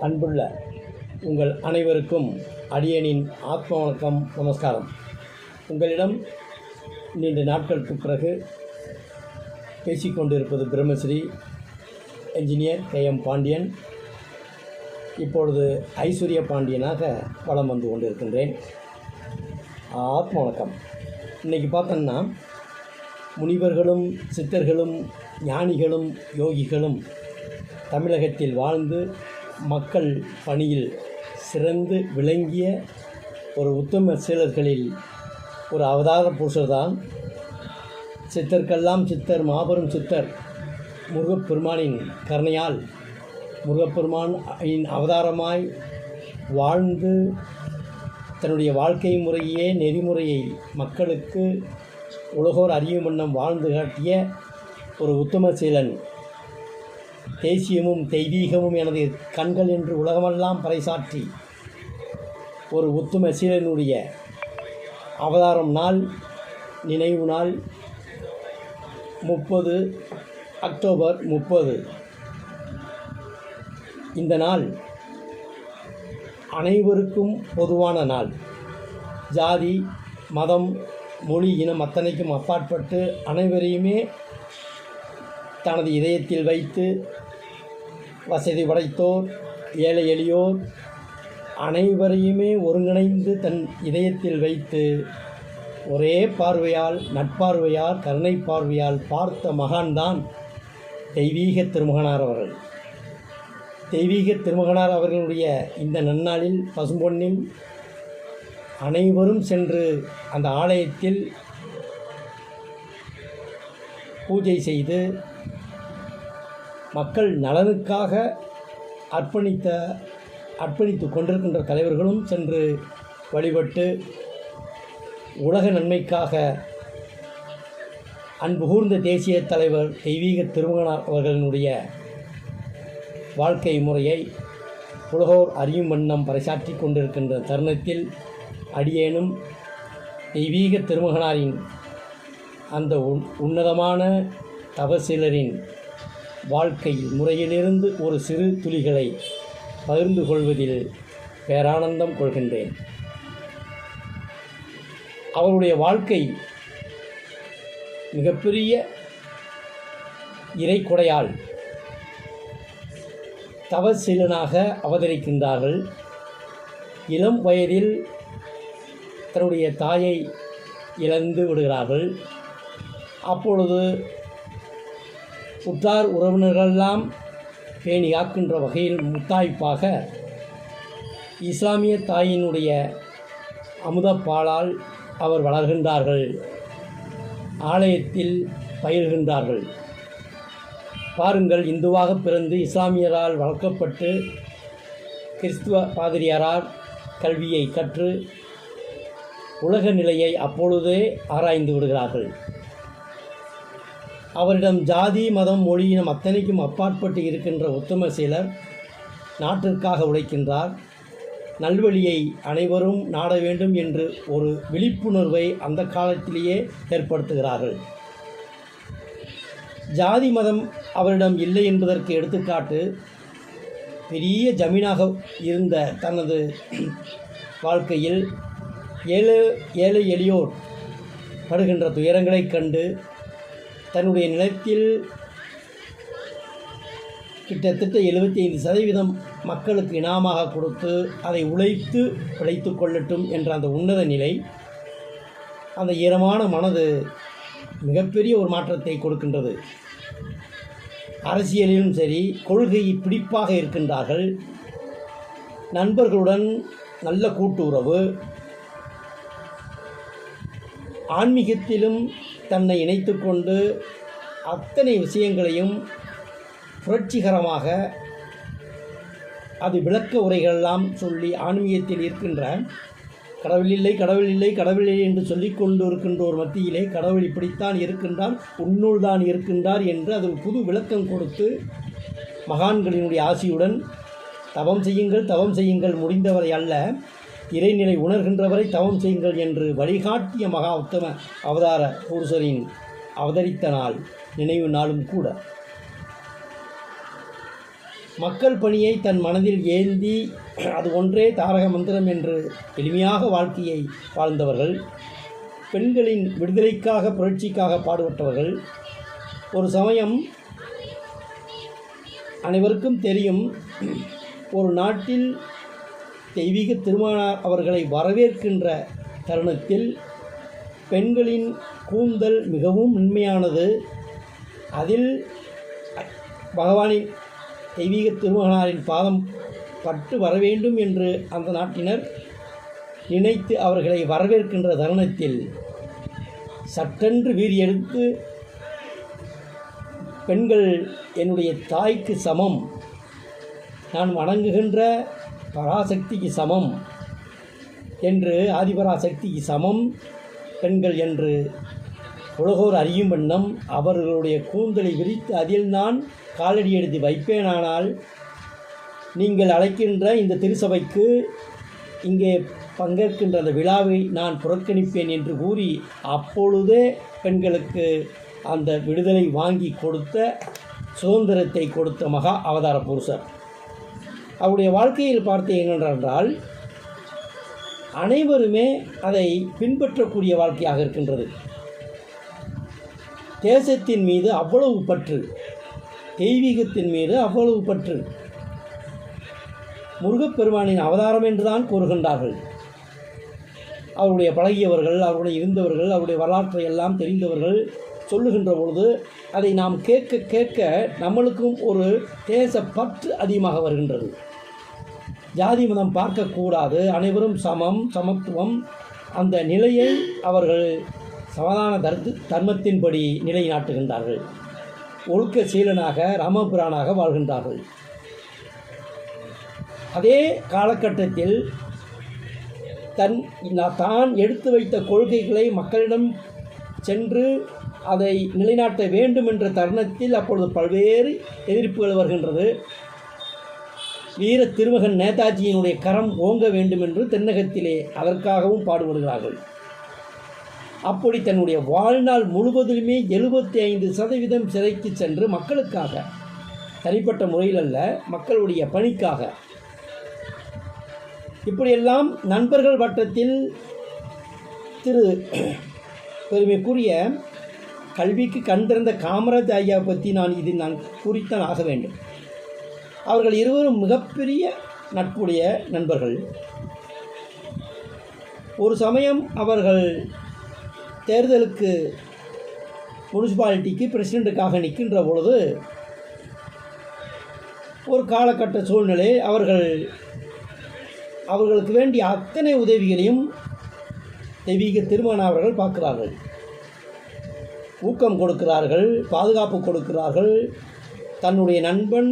அன்புள்ள உங்கள் அனைவருக்கும் அடியனின் ஆத்ம வணக்கம் நமஸ்காரம். உங்களிடம் நீண்ட நாட்களுக்கு பிறகு பேசிக்கொண்டிருப்பது Brahmasri engineer K M Pandian. இப்பொழுது ஐஸ்வர்ய பாண்டியனாக வளம் வந்து கொண்டிருக்கின்றேன். ஆத்ம வணக்கம். இன்றைக்கி பார்த்தோன்னா முனிவர்களும் சித்தர்களும் ஞானிகளும் யோகிகளும் தமிழகத்தில் வாழ்ந்து மக்கள் பணியில் சிறந்து விளங்கிய ஒரு உத்தம சீலர்களில் ஒரு அவதார புருஷர் தான் சித்தர்க்கெல்லாம் சித்தர் மாபெரும் சித்தர் முருகப்பெருமானின் கருணையால் முருகப்பெருமான் அவதாரமாய் வாழ்ந்து தன்னுடைய வாழ்க்கை முறையே நெறிமுறையை மக்களுக்கு உலகோர் அறியும் வண்ணம் வாழ்ந்து காட்டிய ஒரு உத்தம சீலன் தேசியமும் தெய்வீகமும் எனது கண்கள் என்று உலகமெல்லாம் பறைசாற்றி ஒரு உத்தம சீலனுடைய அவதாரம் நாள் நினைவு நாள் முப்பது அக்டோபர் முப்பது. இந்த நாள் அனைவருக்கும் பொதுவான நாள். ஜாதி மதம் மொழி இனம் அத்தனைக்கும் அப்பாற்பட்டு அனைவரையுமே தனது இதயத்தில் வைத்து வசதி படைத்தோர் ஏழை எளியோர் அனைவரையுமே ஒருங்கிணைந்து தன் இதயத்தில் வைத்து ஒரே பார்வையால் நட்பார்வையால் கருணை பார்வையால் பார்த்த மகான்தான் தெய்வீக திருமகனார் அவர்கள். தெய்வீக திருமகனார் அவர்களுடைய இந்த நன்னாளில் பசும்பொன்னில் அனைவரும் சென்று அந்த ஆலயத்தில் பூஜை செய்து மக்கள் நலனுக்காக அர்ப்பணித்த அர்ப்பணித்து கொண்டிருக்கின்ற தலைவர்களும் சென்று வழிபட்டு உலக நன்மைக்காக அன்புகூர்ந்த தேசிய தலைவர் தெய்வீக திருமகனார் அவர்களினுடைய வாழ்க்கை முறையை உலகோர் அறியும் வண்ணம் பறைசாற்றி கொண்டிருக்கின்ற தருணத்தில் அடியேனும் தெய்வீக திருமகனாரின் அந்த உன் உன்னதமான தபசிலரின் வாழ்க்கை முறையிலிருந்து ஒரு சிறு துளிகளை பகிர்ந்து கொள்வதில் பேரானந்தம் கொள்கின்றேன். அவருடைய வாழ்க்கை மிகப்பெரிய இறைக்குடையால் தவசீலனாக அவதரிக்கின்றார்கள். இளம் வயதில் தன்னுடைய தாயை இழந்து விடுகிறார்கள். அப்பொழுது உற்றார் உறவினரெல்லாம் பேணி காக்கின்ற வகையில் முத்தாய்ப்பாக இஸ்லாமிய தாயினுடைய அமுதப்பாலால் அவர் வளர்கின்றார்கள். ஆலயத்தில் பயில்கின்றார்கள் பாருங்கள் இந்துவாக பிறந்து இஸ்லாமியரால் வளர்க்கப்பட்டு கிறிஸ்துவ பாதிரியாரார் கல்வியை கற்று உலக நிலையை அப்பொழுதே ஆராய்ந்து விடுகிறார்கள். அவரிடம் ஜாதி மதம் மொழி இனம் அத்தனைக்கும் அப்பாற்பட்டு இருக்கின்ற உத்தம சிலர் நாட்டிற்காக உழைக்கின்றார். நல்வழியை அனைவரும் நாட வேண்டும் என்று ஒரு விழிப்புணர்வை அந்த காலத்திலேயே ஏற்படுத்துகிறார்கள். ஜாதி மதம் அவரிடம் இல்லை என்பதற்கு எடுத்துக்காட்டு பெரிய ஜமீனாக இருந்த தனது வாழ்க்கையில் ஏழு ஏழை எளியோர் படுகின்ற துயரங்களைக் கண்டு தன்னுடைய நிலத்தில் கிட்டத்தட்ட எழுபத்தி ஐந்து சதவீதம் மக்களுக்கு இனாமாக கொடுத்து அதை உழைத்து பிழைத்து கொள்ளட்டும் என்ற அந்த உன்னத நிலை அந்த ஈரமான மனது மிகப்பெரிய ஒரு மாற்றத்தை கொடுக்கின்றது. அரசியலிலும் சரி கொள்கை பிடிப்பாக இருக்கின்றார்கள். நண்பர்களுடன் நல்ல கூட்டுறவு ஆன்மீகத்திலும் தன்னை இணைத்து கொண்டு அத்தனை விஷயங்களையும் புரட்சிகரமாக அது விளக்க உரைகளெல்லாம் சொல்லி ஆன்மீகத்தில் இருக்கின்ற கடவுள் இல்லை கடவுள் இல்லை கடவுள் இல்லை என்று சொல்லிக் கொண்டு இருக்கின்றோர் மத்தியிலே கடவுள் இப்படித்தான் இருக்கின்றார் உன்னுள் தான் இருக்கின்றார் என்று அது புது விளக்கம் கொடுத்து மகான்களினுடைய ஆசியுடன் தவம் செய்யுங்கள் தவம் செய்யுங்கள் முடிந்தவரை அல்ல. இறைநிலை உணர்கின்றவரை தவம் செய்யுங்கள் என்று வழிகாட்டிய மகா உத்தம அவதார புருஷரின் அவதரித்த நாள் நினைவு நாளும் கூட. மக்கள் பணியை தன் மனதில் ஏந்தி அது ஒன்றே தாரக மந்திரம் என்று எளிமையாக வாழ்க்கையை வாழ்ந்தவர்கள் பெண்களின் விடுதலைக்காக புரட்சிக்காக பாடுபட்டவர்கள் ஒரு சமயம் அனைவருக்கும் தெரியும் ஒரு நாட்டில் தெய்வீக திருமணார் அவர்களை வரவேற்கின்ற தருணத்தில் பெண்களின் கூந்தல் மிகவும் மென்மையானது. அதில் பகவானின் தெய்வீக திருமகனாரின் பாதம் பட்டு வர வேண்டும் என்று அந்த நாட்டினர் நினைத்து அவர்களை வரவேற்கின்ற தருணத்தில் சட்டென்று வீரியெடுத்து பெண்கள் என்னுடைய தாய்க்கு சமம். நான் வணங்குகின்ற பராசக்திக்கு சமம் என்று ஆதிபராசக்திக்கு சமம் பெண்கள் என்று உலகோர் அறியும் வண்ணம் அவர்களுடைய கூந்தலை விரித்து அதில் நான் காலடி எடுத்து வைப்பேனானால் நீங்கள் அழைக்கின்ற இந்த திருசபைக்கு இங்கே பங்கேற்கின்ற அந்த விழாவை நான் புறக்கணிப்பேன் என்று கூறி அப்பொழுதே பெண்களுக்கு அந்த விடுதலை வாங்கி கொடுத்த சுதந்திரத்தை கொடுத்த மகா அவதார புருஷர். அவருடைய வாழ்க்கையில் பார்த்தீர்கள் என்றால் அனைவருமே அதை பின்பற்றக்கூடிய வாழ்க்கையாக இருக்கின்றது. தேசத்தின் மீது அவ்வளவு பற்று தெய்வீகத்தின் மீது அவ்வளவு பற்று. முருகப்பெருமானின் அவதாரம் என்றுதான் கூறுகின்றார்கள். அவருடைய பழகியவர்கள் அவருடைய இருந்தவர்கள் அவருடைய வரலாற்றை எல்லாம் தெரிந்தவர்கள் சொல்லுகின்ற பொழுது அதை நாம் கேட்க கேட்க நம்மளுக்கும் ஒரு தேச பற்று அதிகமாக வருகின்றது. ஜாதி மதம் பார்க்கக்கூடாது. அனைவரும் சமம் சமத்துவம். அந்த நிலையை அவர்கள் சமாதான தர்த்து தர்மத்தின்படி நிலைநாட்டுகின்றார்கள். ஒழுக்க சீலனாக ராமபுரானாக வாழ்கின்றார்கள். அதே காலகட்டத்தில் தன் தான் எடுத்து வைத்த கொள்கைகளை மக்களிடம் சென்று அதை நிலைநாட்ட வேண்டும் என்ற தருணத்தில் அப்பொழுது பல்வேறு எதிர்ப்புகள் வருகின்றது. வீர திருமகன் நேதாஜியினுடைய கரம் ஓங்க வேண்டும் என்று தென்னகத்திலே அதற்காகவும் பாடுபடுகிறார்கள். அப்படி தன்னுடைய வாழ்நாள் முழுவதிலுமே எழுபத்தி ஐந்து சதவீதம் சிறைக்கு சென்று மக்களுக்காக தனிப்பட்ட முறையில் அல்ல மக்களுடைய பணிக்காக. இப்படியெல்லாம் நண்பர்கள் வட்டத்தில் திரு பெருமைக்குரிய கல்விக்கு கண் திறந்த காமராஜ் ஐயா பற்றி நான் இதில் நான் குறித்தான் ஆக வேண்டும். அவர்கள் இருவரும் மிகப்பெரிய நட்புடைய நண்பர்கள். ஒரு சமயம் அவர்கள் தேர்தலுக்கு முனிசிபாலிட்டிக்கு பிரசிடெண்ட்டுக்காக நிற்கின்ற பொழுது ஒரு காலகட்ட சூழ்நிலை அவர்கள் அவர்களுக்கு வேண்டிய அத்தனை உதவிகளையும் தெய்வீக திருமண அவர்கள் பார்க்கிறார்கள். ஊக்கம் கொடுக்கிறார்கள் பாதுகாப்பு கொடுக்கிறார்கள். தன்னுடைய நண்பன்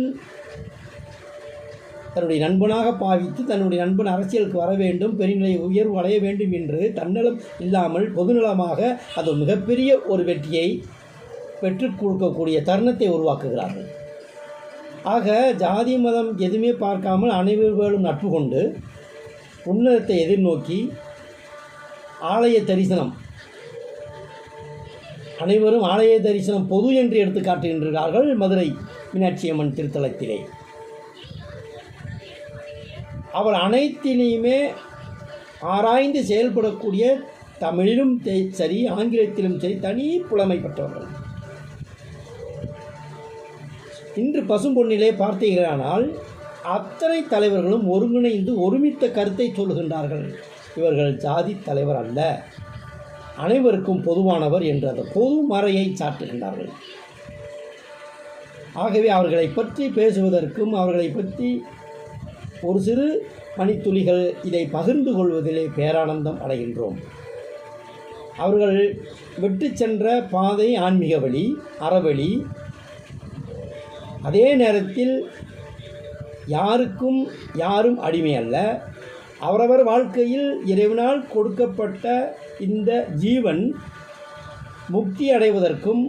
தன்னுடைய நண்பனாக பாவித்து தன்னுடைய நண்பன் அரசியலுக்கு வர வேண்டும் பெருநிலை உயர்வு அடைய வேண்டும் என்று தன்னலம் இல்லாமல் பொதுநலமாக அது மிகப்பெரிய ஒரு வெற்றியை பெற்றுக் கொடுக்கக்கூடிய தருணத்தை உருவாக்குகிறார்கள். ஆக ஜாதி மதம் எதுவுமே பார்க்காமல் அனைவர்களும் நட்பு கொண்டு உன்னதத்தை எதிர்நோக்கி ஆலய தரிசனம் அனைவரும் ஆலய தரிசனம் பொது என்று எடுத்து காட்டுகின்றார்கள் மதுரை மீனாட்சி அம்மன் திருத்தலத்திலே. அவர் அனைத்திலையுமே ஆராய்ந்து செயல்படக்கூடிய தமிழிலும் சரி ஆங்கிலத்திலும் சரி தனி புலமை பெற்றவர்கள். இன்று பசும்பொன்னிலே பார்த்தீர்களானால் அத்தனை தலைவர்களும் ஒருங்கிணைந்து ஒருமித்த கருத்தை சொல்லுகின்றார்கள். இவர்கள் ஜாதி தலைவர் அல்ல. அனைவருக்கும் பொதுவானவர் என்ற அந்த பொது மறையை சாட்டுகின்றார்கள் ஆகவே அவர்களை பற்றி பேசுவதற்கும் அவர்களை பற்றி ஒரு சிறு பனித்துளிகள் இதை பகிர்ந்து கொள்வதிலே பேரானந்தம் அடைகின்றோம். அவர்கள் விட்டு சென்ற பாதை ஆன்மீக வழி அறவழி. அதே நேரத்தில் யாருக்கும் யாரும் அடிமை அல்ல. அவரவர் வாழ்க்கையில் இறைவனால் கொடுக்கப்பட்ட இந்த ஜீவன் முக்தி அடைவதற்கும்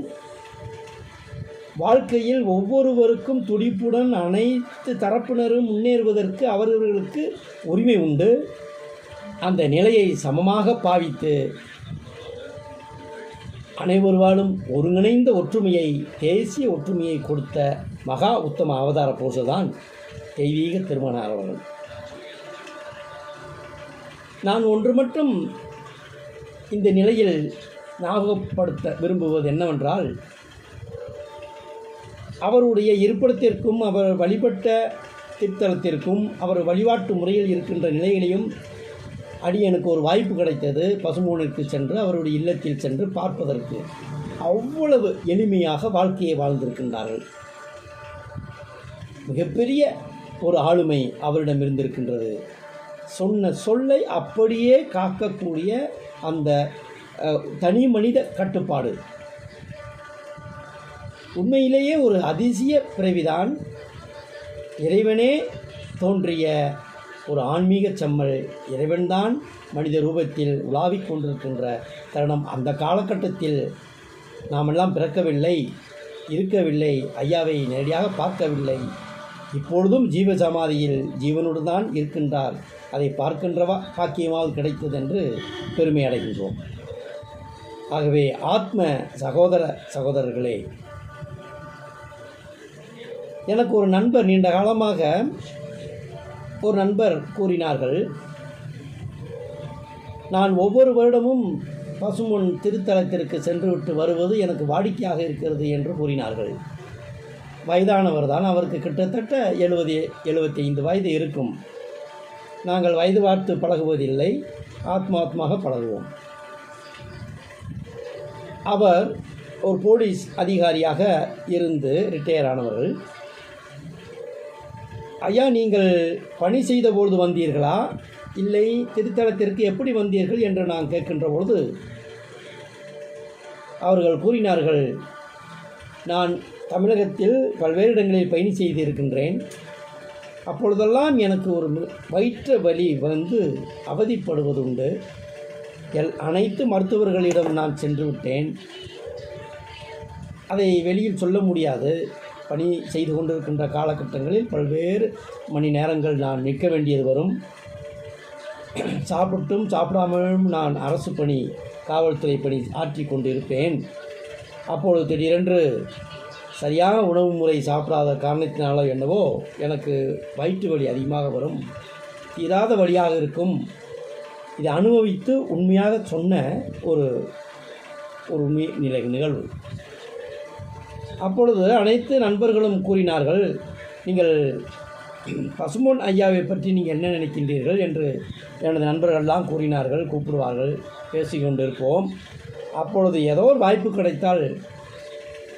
வாழ்க்கையில் ஒவ்வொருவருக்கும் துடிப்புடன் அனைத்து தரப்பினரும் முன்னேறுவதற்கு அவர்களுக்கு உரிமை உண்டு. அந்த நிலையை சமமாக பாவித்து அனைவருவாலும் ஒருங்கிணைந்த ஒற்றுமையை தேசிய ஒற்றுமையை கொடுத்த மகா உத்தம அவதார புருஷர்தான் தெய்வீக திருமணார் அவர்கள். நான் ஒன்று மட்டும் இந்த நிலையில் ஞாபகப்படுத்த விரும்புவது என்னவென்றால் அவருடைய இருப்பிடத்திற்கும் அவர் வழிபட்ட திருத்தலத்திற்கும் அவர் வழிபாட்டு முறையில் இருக்கின்ற நிலைகளையும் அடியனுக்கு ஒரு வாய்ப்பு கிடைத்தது. பசுமூனிற்கு சென்று அவருடைய இல்லத்தில் சென்று பார்ப்பதற்கு. அவ்வளவு எளிமையாக வாழ்க்கையை வாழ்ந்திருக்கின்றார்கள். மிகப்பெரிய ஒரு ஆளுமை அவரிடம் இருந்திருக்கின்றது. சொன்ன சொல்லை அப்படியே காக்கக்கூடிய அந்த தனி மனித கட்டுப்பாடு. உண்மையிலேயே ஒரு அதிசய பிறவிதான். இறைவனே தோன்றிய ஒரு ஆன்மீக செம்மல் இறைவன்தான் மனித ரூபத்தில் உலாவிக் கொண்டிருக்கின்ற தருணம். அந்த காலகட்டத்தில் நாமெல்லாம் பிறக்கவில்லை இருக்கவில்லை ஐயாவை நேரடியாக பார்க்கவில்லை. இப்பொழுதும் ஜீவ சமாதியில் ஜீவனோடு தான் இருக்கின்றார் அதை பார்க்கின்றவா பாக்கியமாவது கிடைத்தது என்று பெருமை அடைகின்றோம். ஆகவே ஆத்ம சகோதர சகோதரர்களே எனக்கு ஒரு நண்பர் நீண்ட காலமாக ஒரு நண்பர் கூறினார்கள் நான் ஒவ்வொரு வருடமும் பசுமொன் திருத்தலத்திற்கு சென்றுவிட்டு வருவது எனக்கு வாடிக்கையாக இருக்கிறது என்று கூறினார்கள். வயதானவர் தான் அவருக்கு கிட்டத்தட்ட எழுபது எழுபத்தி ஐந்து வயது இருக்கும். நாங்கள் வயது பார்த்து பழகுவதில்லை ஆத்மாத்மாக பழகுவோம். அவர் ஒரு போலீஸ் அதிகாரியாக இருந்து ரிட்டையர் ஆனவர்கள். ஐயா நீங்கள் பணி செய்த பொழுது வந்தீர்களா? இல்லை திருத்தலத்திற்கு எப்படி வந்தீர்கள் என்று நான் கேட்கின்ற பொழுது அவர்கள் கூறினார்கள் நான் தமிழகத்தில் பல்வேறு இடங்களில் பயணி செய்திருக்கின்றேன். அப்பொழுதெல்லாம் எனக்கு ஒரு வயிற்று வலி வந்து அவதிப்படுவது உண்டு எல் அனைத்து மருத்துவர்களிடம் நான் சென்று விட்டேன். அதை வெளியில் சொல்ல முடியாது. பணி செய்து கொண்டிருக்கின்ற காலகட்டங்களில் பல்வேறு மணி நேரங்கள் நான் நிற்க வேண்டியது வரும். சாப்பிட்டும் சாப்பிடாமலும் நான் அரசு பணி காவல்துறை பணி ஆற்றி கொண்டிருப்பேன். அப்பொழுது திடீரென்று சரியான உணவு முறை சாப்பிடாத காரணத்தினாலோ என்னவோ எனக்கு வயிற்று வலி அதிகமாக வரும். தீராத வழியாக இருக்கும். இதை அனுபவித்து உண்மையாக சொன்ன ஒரு ஒரு உண்மை நிலை நிகழ்வு. அப்பொழுது அனைத்து நண்பர்களும் கூறினார்கள் நீங்கள் பசுமோன் ஐயாவை பற்றி நீங்கள் என்ன நினைக்கின்றீர்கள்? என்று எனது நண்பர்கள்லாம் கூறினார்கள் கூப்பிடுவார்கள் பேசிக்கொண்டிருப்போம். அப்பொழுது ஏதோ ஒரு வாய்ப்பு கிடைத்தால்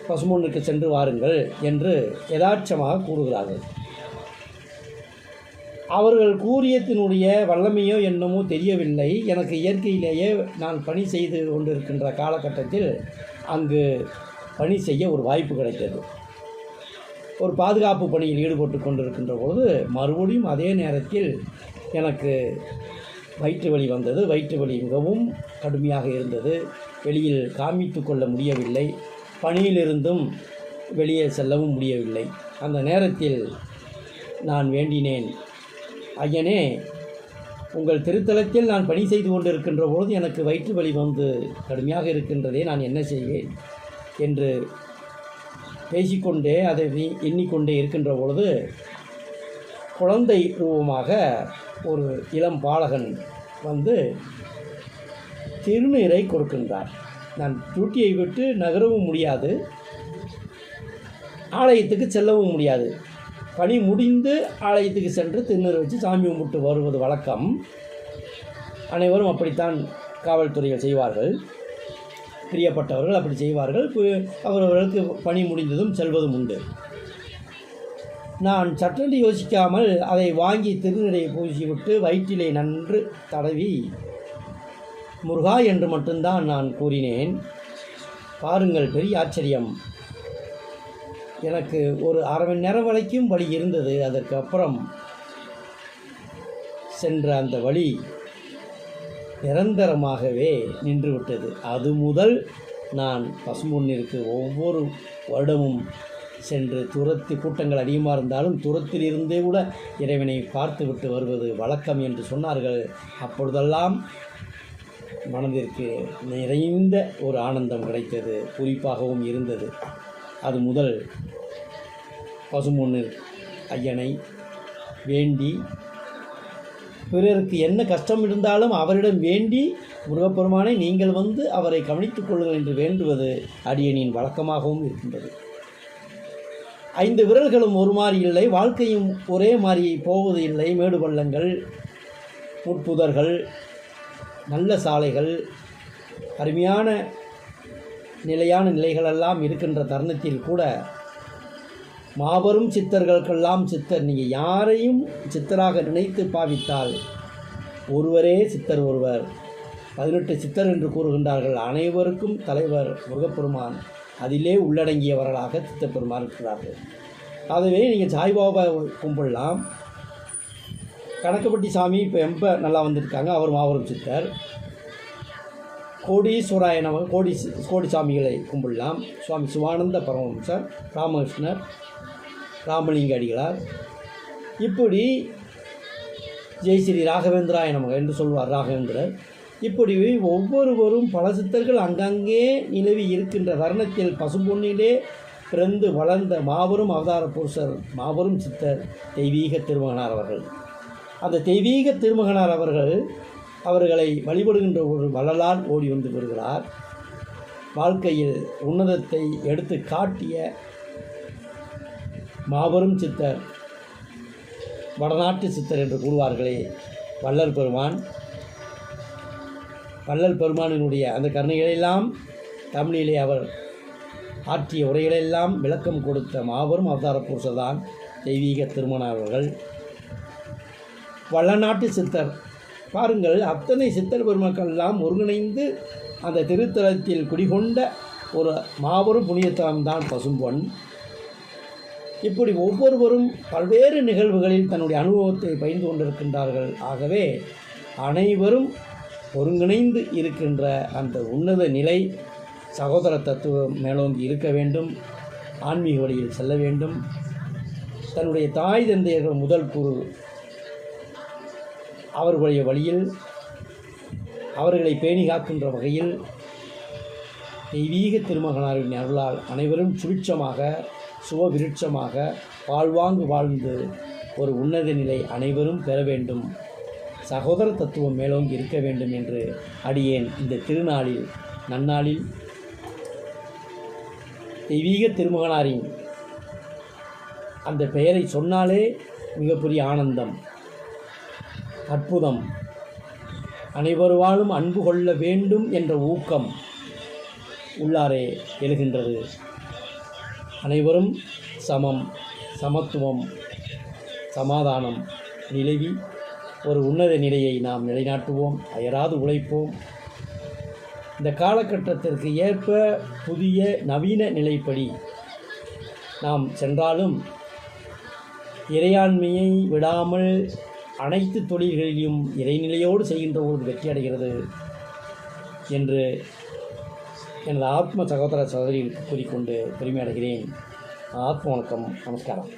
பசுமோனுக்கு சென்று வாருங்கள் என்று யதார்த்தமாக கூறுகிறார்கள். அவர்கள் கூறியத்தினுடைய வல்லமையோ என்னமோ தெரியவில்லை. எனக்கு இயற்கையிலேயே நான் பணி செய்து கொண்டிருக்கின்ற காலகட்டத்தில் அங்கு பணி செய்ய ஒரு வாய்ப்பு கிடைத்தது. ஒரு பாதுகாப்பு பணியில் ஈடுபட்டு கொண்டிருக்கின்ற பொழுது மறுபடியும் அதே நேரத்தில் எனக்கு வயிற்று வலி வந்தது. வயிற்று வலி மிகவும் கடுமையாக இருந்தது. வெளியில் காமித்து கொள்ள முடியவில்லை. பணியிலிருந்தும் வெளியே செல்லவும் முடியவில்லை. அந்த நேரத்தில் நான் வேண்டினேன் ஐயனே உங்கள் திருத்தலத்தில் நான் பணி செய்து கொண்டிருக்கின்ற பொழுது எனக்கு வயிற்று வலி வந்து கடுமையாக இருக்கின்றதே நான் என்ன செய்வேன்? என்று பேசிக்கொண்டே அதை எண்ணி- எண்ணிக்கொண்டே இருக்கின்ற பொழுது குழந்தை ரூபமாக ஒரு இளம் பாலகன் வந்து திருநீரை கொடுக்கின்றார். நான் டியூட்டியை விட்டு நகரவும் முடியாது. ஆலயத்துக்கு செல்லவும் முடியாது. பணி முடிந்து ஆலயத்துக்கு சென்று திருநீர் வச்சு சாமி கும்பிட்டு வருவது வழக்கம். அனைவரும் அப்படித்தான் காவல்துறையில் செய்வார்கள். பிரியப்பட்டவர்கள் அப்படி செய்வார்கள். அவரவர்களுக்கு பணி முடிந்ததும் செல்வதும் உண்டு. நான் சற்றென்று யோசிக்காமல் அதை வாங்கி திருநீரை பூசிவிட்டு வயிற்றிலே நன்று தடவி முருகா என்று மட்டும்தான் நான் கூறினேன். பாருங்கள் பெரிய ஆச்சரியம். எனக்கு ஒரு அரை மணி நேரம் வரைக்கும் வழி இருந்தது. அதற்கு அப்புறம் சென்ற அந்த வழி நிரந்தரமாகவே நின்றுவிட்டது. அது முதல் நான் பசும்பொன்னிற்கு ஒவ்வொரு வருடமும் சென்று துரத்தி கூட்டங்கள் அதிகமாக இருந்தாலும் தூரத்தில் இருந்தே கூட இறைவனை பார்த்துவிட்டு வருவது வழக்கம் என்று சொன்னார்கள். அப்பொழுதெல்லாம் மனதிற்கு நிறைந்த ஒரு ஆனந்தம் கிடைத்தது குறிப்பாகவும் இருந்தது. அது முதல் பசுமொன்னில் ஐயனை வேண்டி பிறருக்கு என்ன கஷ்டம் இருந்தாலும் அவரிடம் வேண்டி முருகப்பெருமானை நீங்கள் வந்து அவரை கவனித்துக் கொள்ளுங்கள் என்று வேண்டுவது அடியனின் வழக்கமாகவும் இருக்கின்றது. ஐந்து விரல்களும் ஒரு மாதிரி இல்லை வாழ்க்கையும் ஒரே மாதிரி போவது இல்லை. மேடு பள்ளங்கள் முட்புதர்கள் நல்ல சாலைகள் அருமையான நிலையான நிலைகளெல்லாம் இருக்கின்ற தருணத்தில் கூட மாபெரும் சித்தர்களுக்கெல்லாம் சித்தர். நீங்கள் யாரையும் சித்தராக நினைத்து பாவித்தால் ஒருவரே சித்தர் ஒருவர். பதினெட்டு சித்தர் என்று கூறுகின்றார்கள். அனைவருக்கும் தலைவர் முருகப்பெருமான். அதிலே உள்ளடங்கியவர்களாக சித்தப்பெருமான் இருக்கிறார்கள். ஆகவே நீங்கள் சாய்பாபா கும்பிடலாம். கணக்கப்பட்டி சாமி இப்போ எம்ப நல்லா வந்திருக்காங்க. அவர் மாபெரும் சித்தர். கோடீஸ்வராய நம கோடி கோடி சாமிகளை கும்பிடலாம். சுவாமி சிவானந்த பரமஹம்சர் ராமகிருஷ்ணர் ராமலிங்க அடிகளார் இப்படி ஜெய் ஸ்ரீ ராகவேந்திராய நமக என்று சொல்வார் ராகவேந்திரர். இப்படி ஒவ்வொருவரும் பல சித்தர்கள் அங்கங்கே நிலவி இருக்கின்ற தருணத்தில் பசும்பொன்னிலே பிறந்து வளர்ந்த மாபெரும் அவதார புருஷர் மாபெரும் சித்தர் தெய்வீக திருமகனார் அவர்கள். அந்த தெய்வீக திருமகனார் அவர்கள் அவர்களை வழிபடுகின்ற ஒரு வள்ளலால் ஓடி வந்து வருகிறார். வாழ்க்கையில் உன்னதத்தை எடுத்து காட்டிய மாபெரும் சித்தர் வடநாட்டு சித்தர் என்று கூறுவார்களே வள்ளல் பெருமான். வள்ளல் பெருமானினுடைய அந்த கருணைகளெல்லாம் தமிழிலே அவர் ஆற்றிய உரைகளெல்லாம் விளக்கம் கொடுத்த மாபெரும் அவதார புருஷர் தான் தெய்வீக திருமணம் அவர்கள். வள்ளநாட்டு சித்தர் பாருங்கள் அத்தனை சித்தர் பெருமக்கள் எல்லாம் ஒருங்கிணைந்து அந்த திருத்தலத்தில் குடிகொண்ட ஒரு மாபெரும் புண்ணியத்தலம் தான் பசும்பொன். இப்படி ஒவ்வொருவரும் பல்வேறு நிகழ்வுகளில் தன்னுடைய அனுபவத்தை பகிர்ந்து கொண்டிருக்கின்றார்கள். ஆகவே அனைவரும் ஒருங்கிணைந்து இருக்கின்ற அந்த உன்னத நிலை சகோதர தத்துவம் மேலோங்கி இருக்க வேண்டும் ஆன்மீக வழியில் செல்ல வேண்டும். தன்னுடைய தாய் தந்தையர்கள் முதல் குரு அவர்களுடைய வழியில் அவர்களை பேணி காக்கின்ற வகையில் தெய்வீக திருமகனாரின் அருளால் அனைவரும் சுபிட்சமாக சுவவிருட்சமாக வாழ்வாங்கு வாழ்ந்து ஒரு உன்னத நிலை அனைவரும் பெற வேண்டும். சகோதர தத்துவம் மேலோங்கி இருக்க வேண்டும் என்று அடியேன் இந்த திருநாளில் நன்னாளில். தெய்வீக திருமகனாரின் அந்த பெயரை சொன்னாலே மிகப்பெரிய ஆனந்தம் அற்புதம். அனைவருவாலும் அன்பு கொள்ள வேண்டும் என்ற ஊக்கம் உள்ளாரே எழுகின்றது. அனைவரும் சமம் சமத்துவம் சமாதானம் நிலவி ஒரு உன்னத நிலையை நாம் நிலைநாட்டுவோம் அயராது உழைப்போம். இந்த காலகட்டத்திற்கு ஏற்ப புதிய நவீன நிலைப்படி நாம் சென்றாலும் இறையாண்மையை விடாமல் அனைத்து தொழில்களிலும் இறைநிலையோடு செய்கின்ற ஒரு வெற்றி அடைகிறது என்று எனது ஆத்ம சகோதர சகோதரிகளுக்கு கூறிக்கொண்டு பெருமை அடைகிறேன் ஆத்ம வணக்கம் நமஸ்காரம்.